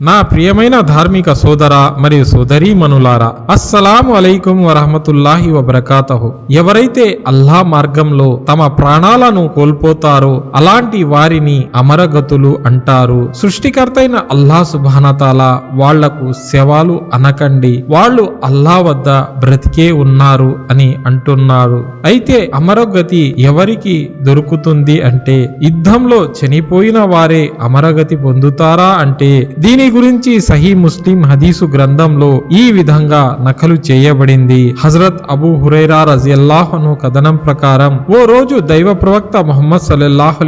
నా ప్రియమైన ధార్మిక సోదర మరియు సోదరీమణులారా అస్సలాము అలైకుం వరహమతుల్లాహి వబరకాతహు. ఎవరైతే అల్లా మార్గంలో తమ ప్రాణాలను కోల్పోతారో అలాంటి వారిని అమరగతులు అంటారు. సృష్టికర్తైన అల్లా సుభానతాల వాళ్ళకు శవాలు అనకండి. వాళ్ళు అల్లా వద్ద బ్రతికే ఉన్నారు అని అంటున్నారు. అయితే అమరగతి ఎవరికి దొరుకుతుంది అంటే యుద్ధంలో చనిపోయిన వారే అమరగతి పొందుతారా అంటే దీని గురించి సహీ ముస్లిం హదీసు గ్రంథంలో ఈ విధంగా నకలు చేయబడింది. హజరత్ అబూ హురైరా రజియల్లాహను కథనం ప్రకారం ఓ రోజు దైవ ప్రవక్త మొహమ్మద్ సల్లల్లాహు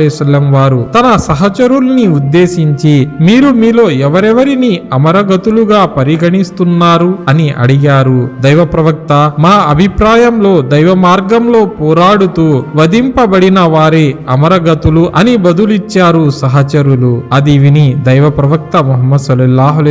వారు తన సహచరుల్ని ఉద్దేశించి మీరు మీలో ఎవరెవరిని అమరగతులుగా పరిగణిస్తున్నారు అని అడిగారు. దైవ ప్రవక్త మా అభిప్రాయంలో దైవ మార్గంలో పోరాడుతూ వధింపబడిన వారే అమరగతులు అని బదులిచ్చారు సహచరులు. అది విని దైవ ప్రవక్త మొహమ్మద్ సల్లల్లాహు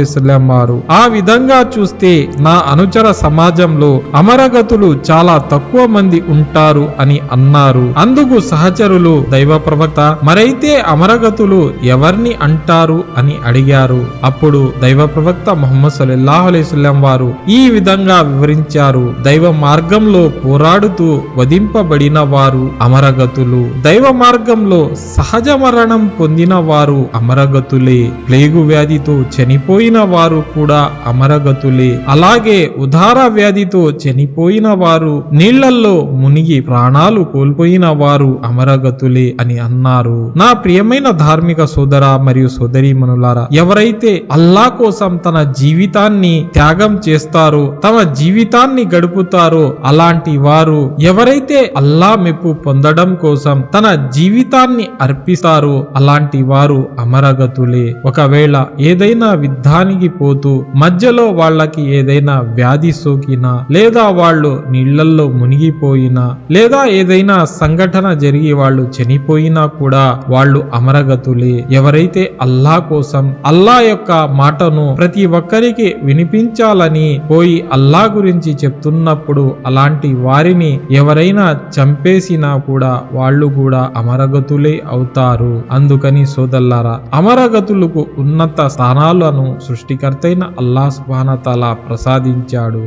వారు ఆ విధంగా చూస్తే నా అనుచర సమాజంలో అమరగతులు చాలా తక్కువ మంది ఉంటారు అని అన్నారు. అందుకు సహచరులు దైవ ప్రవక్త మరైతే అమరగతులు ఎవరిని అంటారు? అని అడిగారు. అప్పుడు దైవ ప్రవక్త ముహమ్మద్ సల్లల్లాహు వారు ఈ విధంగా వివరించారు. దైవ మార్గంలో పోరాడుతూ వధింపబడిన వారు అమరగతులు. దైవ మార్గంలో సహజ మరణం పొందిన వారు అమరగతులే. ప్లేగు వ్యాధితో చనిపోయిన వారు కూడా అమరగతులే. అలాగే ఉదార వ్యాధితో చనిపోయిన వారు నీళ్ళల్లో మునిగి ప్రాణాలు కోల్పోయిన వారు అమరగతులే అని అన్నారు. నా ప్రియమైన ధార్మిక సోదర మరియు సోదరీమణులారా ఎవరైతే అల్లా కోసం తన జీవితాన్ని త్యాగం చేస్తారో తమ జీవితాన్ని గడుపుతారో అలాంటి వారు ఎవరైతే అల్లా మెప్పు పొందడం కోసం తన జీవితాన్ని అర్పిస్తారో అలాంటి వారు అమరగతులే. ఒకవేళ ఏదైనా యుద్ధానికి పోతూ మధ్యలో వాళ్ళకి ఏదైనా వ్యాధి సోకినా లేదా వాళ్ళు నీళ్ళల్లో మునిగిపోయినా లేదా ఏదైనా సంఘటన జరిగి వాళ్ళు చనిపోయినా కూడా వాళ్ళు అమరగతులే. ఎవరైతే అల్లా కోసం అల్లా యొక్క మాటను ప్రతి ఒక్కరికి వినిపించాలని పోయి అల్లా గురించి చెప్తున్నప్పుడు అలాంటి వారిని ఎవరైనా చంపేసినా కూడా వాళ్ళు కూడా అమరగతులే అవుతారు. అందుకని సోదల్లారా అమరగతులకు ఉన్నత స్థానం స్థానాలను సృష్టికర్తైన అల్లా సుబానతలా ప్రసాదించాడు.